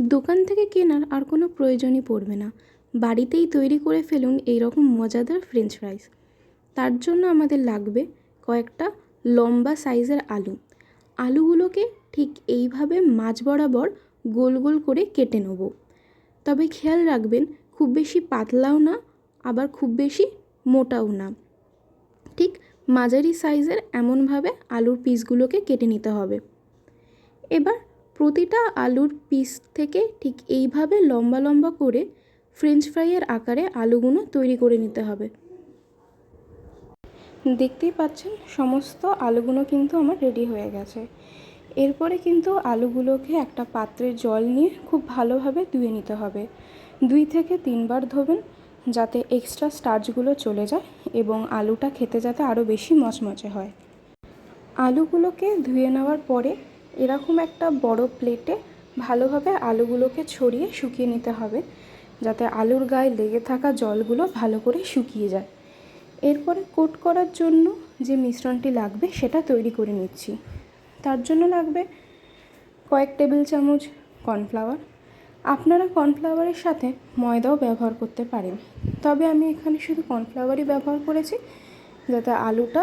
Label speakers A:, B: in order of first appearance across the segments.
A: দোকান থেকে কেনার আর কোনো প্রয়োজনই পড়বে না। বাড়িতেই তৈরি করে ফেলুন এই রকম মজাদার ফ্রেঞ্চ ফ্রাইস। তার জন্য আমাদের লাগবে কয়েকটা লম্বা সাইজের আলু। আলুগুলোকে ঠিক এইভাবে মাঝ বরাবর গোল গোল করে কেটে নেব। তবে খেয়াল রাখবেন, খুব বেশি পাতলাও না, আবার খুব বেশি মোটাও না। ঠিক মাঝারি সাইজের এমনভাবে আলুর পিসগুলোকে কেটে নিতে হবে। এবার প্রতিটা আলুর পিস থেকে ঠিক এইভাবে লম্বা লম্বা করে ফ্রেঞ্চ ফ্রাইয়ের আকারে আলুগুলো তৈরি করে নিতে হবে। দেখতেই পাচ্ছেন, সমস্ত আলুগুলো কিন্তু আমার রেডি হয়ে গেছে। এরপরে কিন্তু আলুগুলোকে একটা পাত্রে জল নিয়ে খুব ভালোভাবে ধুয়ে নিতে হবে। দুই থেকে তিনবার ধোবেন যাতে এক্সট্রা স্টার্চগুলো চলে যায় এবং আলুটা খেতে যাতে আরও বেশি মচমচে হয়। আলুগুলোকে ধুয়ে নেওয়ার পরে এরকম একটা বড় প্লেটে ভালোভাবে আলুগুলোকে ছড়িয়ে শুকিয়ে নিতে হবে, যাতে আলুর গায়ে লেগে থাকা জলগুলো ভালো করে শুকিয়ে যায়। এরপরে কোট করার জন্য যে মিশ্রণটি লাগবে সেটা তৈরি করে নিচ্ছি। তার জন্য লাগবে কয়েক টেবিল চামচ কর্নফ্লাওয়ার আপনারা কর্নফ্লাওয়ারের সাথে ময়দাও ব্যবহার করতে পারেন। তবে আমি এখানে শুধু কর্নফ্লাওয়ারই ব্যবহার করেছি, যাতে আলুটা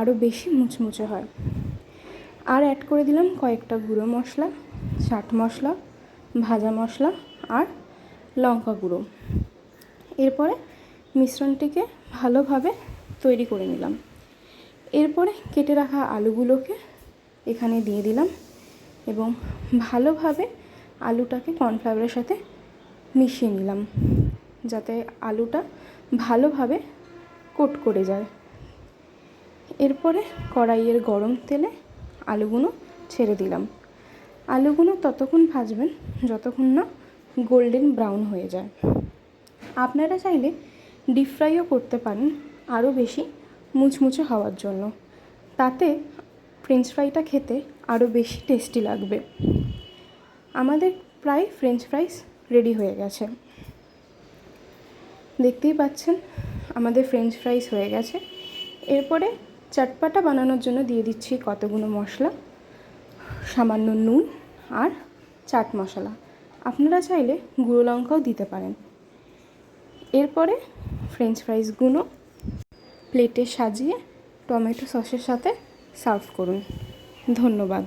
A: আরও বেশি মুচমুচে হয়। আর অ্যাড করে দিলাম কয়েকটা গুঁড়ো মশলা, চাট মশলা, ভাজা মশলা আর লঙ্কা গুঁড়ো। এরপরে মিশ্রণটিকে ভালোভাবে তৈরি করে নিলাম। এরপরে কেটে রাখা আলুগুলোকে এখানে দিয়ে দিলাম এবং ভালোভাবে আলুটাকে কর্নফ্লাওয়ারের সাথে মিশিয়ে নিলাম যাতে আলুটা ভালোভাবে কোট করে যায়। এরপরে কড়াইয়ের গরম তেলে আলুগুলো ছেড়ে দিলাম। আলুগুলো ততক্ষণ ভাজবেন, যতক্ষণ না গোল্ডেন ব্রাউন হয়ে যায়। আপনারা চাইলে ডিপ ফ্রাইও করতে পারেন, আরও বেশি মুচমুচে হওয়ার জন্য। তাতে ফ্রেঞ্চ ফ্রাইটা খেতে আরও বেশি টেস্টি লাগবে। আমাদের প্রায় ফ্রেঞ্চ ফ্রাইস রেডি হয়ে গেছে। দেখতেই পাচ্ছেন, আমাদের ফ্রেঞ্চ ফ্রাইস হয়ে গেছে। এরপরে চাটপাটা বানানোর জন্য দিয়ে দিচ্ছি কতগুলো মশলা? সামান্য নুন আর চাট মশলা। আপনারা চাইলে গুঁড়ো লঙ্কাও দিতে পারেন। এরপরে ফ্রেঞ্চ ফ্রাইসগুলো প্লেটে সাজিয়ে টমেটো সসের সাথে সার্ভ করুন। ধন্যবাদ।